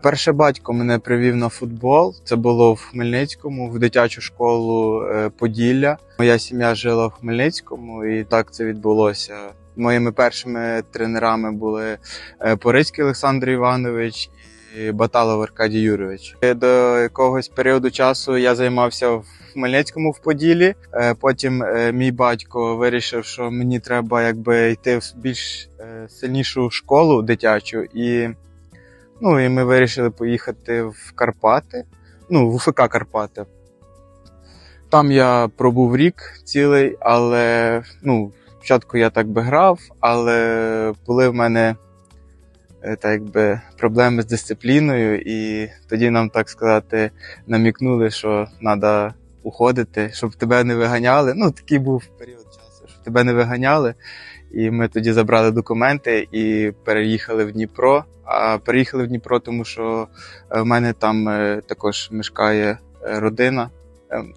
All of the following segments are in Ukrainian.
Вперше батько мене привів на футбол. Це було в Хмельницькому, в дитячу школу е, Поділля. Моя сім'я жила в Хмельницькому, і так це відбулося. Моїми першими тренерами були е, Порицький Олександр Іванович і Баталов Аркадій Юрович. До якогось періоду часу я займався в Хмельницькому в Поділі. Е, Потім мій батько вирішив, що мені треба якби йти в більш сильнішу школу дитячу і. Ну і ми вирішили поїхати в Карпати, ну, в УФК Карпати. Там я пробув рік цілий, але ну, спочатку я так би грав, але були в мене е, так якби, проблеми з дисципліною, і тоді нам, так сказати, намікнули, що треба уходити, щоб тебе не виганяли. Ну, такий був період часу, щоб тебе не виганяли. І ми тоді забрали документи і переїхали в Дніпро. А переїхали в Дніпро, тому що е, в мене там е, також мешкає е, родина,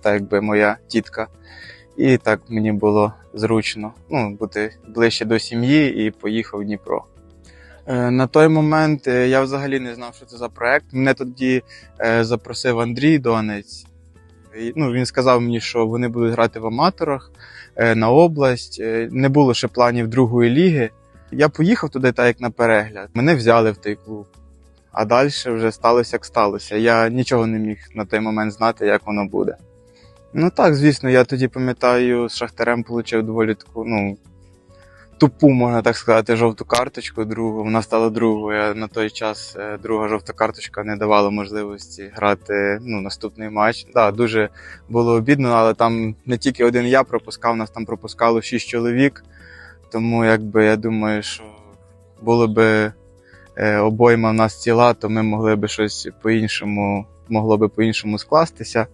так якби моя тітка. І так мені було зручно ну, бути ближче до сім'ї і поїхав в Дніпро. На той момент я взагалі не знав, що це за проект. Мене тоді запросив Андрій Донець. Ну, він сказав мені, що вони будуть грати в аматорах е, на область. Е, Не було ще планів другої ліги. Я поїхав туди так як на перегляд. Мене взяли в той клуб. А далі вже сталося, як сталося. Я нічого не міг на той момент знати, як воно буде. Ну так, звісно, я тоді пам'ятаю, з Шахтарем отримав доволі таку, ну, тупу, можна так сказати, жовту карточку другу. Вона стала другою. На той час е, друга жовта карточка не давала можливості грати ну, наступний матч. Да, дуже було обідно, але там не тільки один я пропускав, нас там пропускало шість чоловік. Тому якби я думаю, що було би е, обойма в нас ціла, то ми могли би щось по-іншому, могло би по-іншому скластися.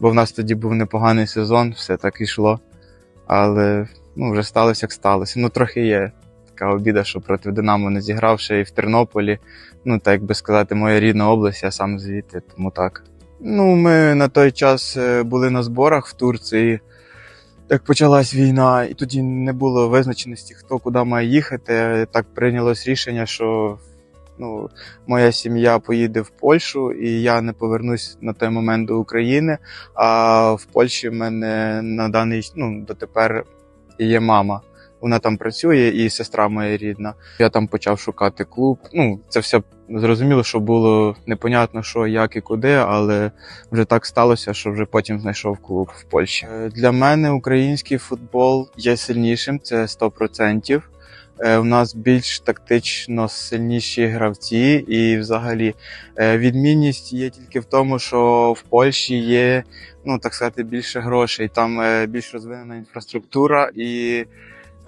Бо в нас тоді був непоганий сезон, все так ішло. Але ну, вже сталося, як сталося. Ну, трохи є така обіда, що проти Динамо не зіграв ще і в Тернополі. Ну, так би сказати, моя рідна область, я сам звідти, тому так. Ну, ми на той час е, були на зборах в Турції. Як почалась війна, і тоді не було визначеності, хто куди має їхати. Так прийнялось рішення, що ну, моя сім'я поїде в Польщу, і я не повернусь на той момент до України. А в Польщі в мене на даний ну, дотепер є мама. Вона там працює, і сестра моя рідна. Я там почав шукати клуб. Ну, це все зрозуміло, що було непонятно, що, як і куди, але вже так сталося, що вже потім знайшов клуб в Польщі. Е, Для мене український футбол є сильнішим, це 100%. Е, У нас більш тактично сильніші гравці, і взагалі е, відмінність є тільки в тому, що в Польщі є, ну так сказати, більше грошей. Там е, більш розвинена інфраструктура і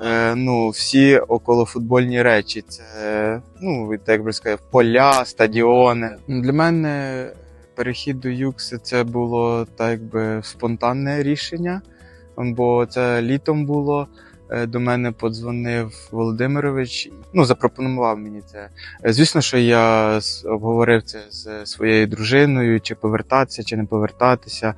е, ну, всі околофутбольні речі. Це ну, так би сказати, поля, стадіони. Для мене перехід до Юкси це було так якби спонтанне рішення, бо це літом було. Е, До мене подзвонив Володимирович. Ну, запропонував мені це. Е, Звісно, що я обговорив це з своєю дружиною, чи повертатися, чи не повертатися.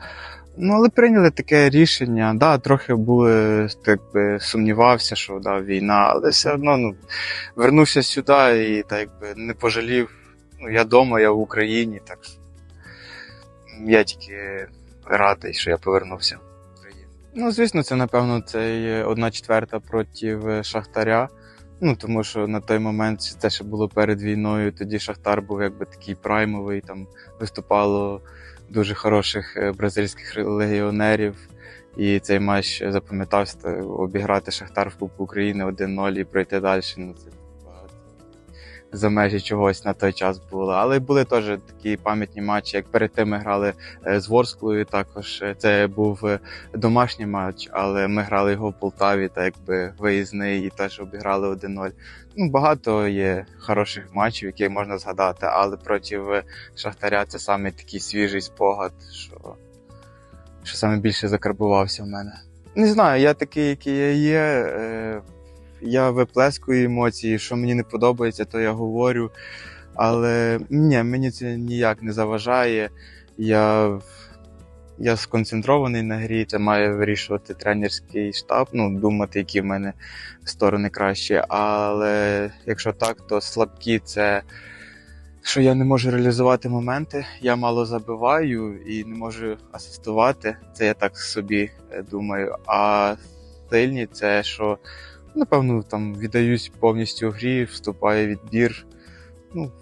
Ну, але прийняли таке рішення. Да, трохи були, так би сумнівався, що да, війна, але все одно ну, вернувся сюди і так би не пожалів. Ну, я вдома, я в Україні, так я тільки радий, що я повернувся. Ну, звісно, це напевно це одна четверта проти е, Шахтаря. Ну, тому що на той момент це ще було перед війною. Тоді Шахтар був якби такий праймовий, там виступало дуже хороших е, бразильських легіонерів. І цей матч запам'ятався обіграти Шахтар в Кубку України 1-0 і пройти далі. Ну, це за межі чогось на той час було. Але були теж такі пам'ятні матчі, як перед тим ми грали е, з Ворсклою. Також е, це був е, домашній матч, але ми грали його в Полтаві, так якби виїзний, і теж обіграли 1-0. Ну, багато є хороших матчів, які можна згадати, але проти Шахтаря це саме такий свіжий спогад, що, що саме більше закарбувався в мене. Не знаю, я такий, який я є. Я виплескую емоції, що мені не подобається, то я говорю. Але ні, мені це ніяк не заважає. Я, я сконцентрований на грі, це має вирішувати тренерський штаб, ну, думати, які в мене сторони кращі. Але якщо так, то слабкі це що я не можу реалізувати моменти, я мало забиваю і не можу асистувати. Це я так собі е, думаю. А сильні це що, напевно, там віддаюсь повністю грі, вступає в відбір. Ну,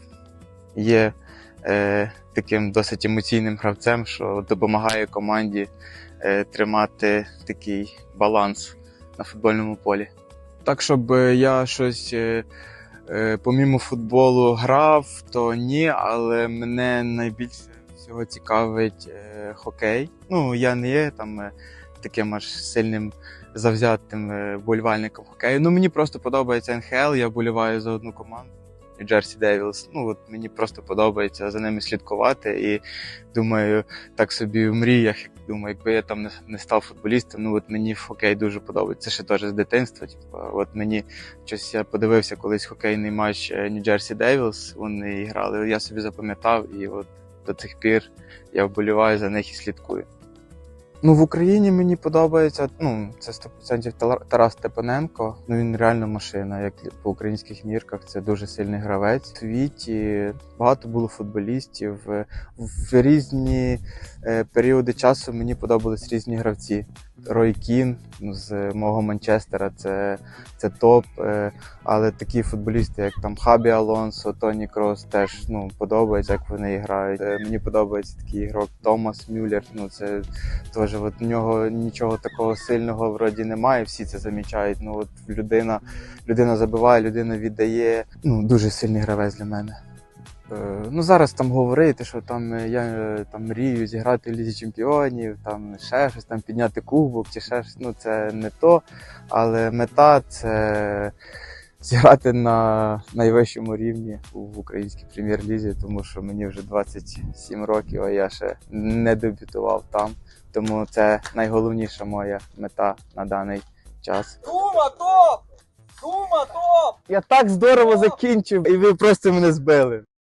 є е, таким досить емоційним гравцем, що допомагає команді е, тримати такий баланс на футбольному полі. Так, щоб е, я щось е, е, помімо футболу грав, то ні, але мене найбільше всього цікавить е, хокей. Ну, я не є там е, таким аж сильним завзятим е, вболівальником хокею. Ну, мені просто подобається НХЛ, я вболіваю за одну команду. Джерсі Девілс. Ну от мені просто подобається за ними слідкувати. І думаю, так собі в мріях, думаю, якби я там не, став футболістом, ну от мені хокей дуже подобається. Це ще теж з дитинства. Типу, от мені щось я подивився колись хокейний матч Нью-Джерсі Девілс. Вони грали. Я собі запам'ятав, і от до цих пір я вболіваю за них і слідкую. Ну, в Україні мені подобається, ну, це 100% Тала- Тарас Степаненко. Ну він реально машина, як по українських мірках. Це дуже сильний гравець. У світі багато було футболістів. В різні е, періоди часу мені подобались різні гравці. Рой Кін з мого Манчестера, це, це топ. е, Але такі футболісти, як там Хабі Алонсо, Тоні Крос, теж ну, подобається, як вони грають. Е, Мені подобається такий ігрок Томас Мюллер. Ну, це теж у нього нічого такого сильного вроді немає, всі це замічають. Ну от людина, людина забиває, людина віддає. Ну, дуже сильний гравець для мене. Е, Ну, зараз там говорити, що там е, я е, там мрію зіграти в Лізі Чемпіонів, там ще щось там підняти кубок чи ще щось. Ну, це не то. Але мета це зіграти на найвищому рівні в українській прем'єр-лізі, тому що мені вже 27 років, а я ще не дебютував там. Тому це найголовніша моя мета на даний час. Дума, топ! Дума, топ! Я так здорово закінчив, і ви просто мене збили.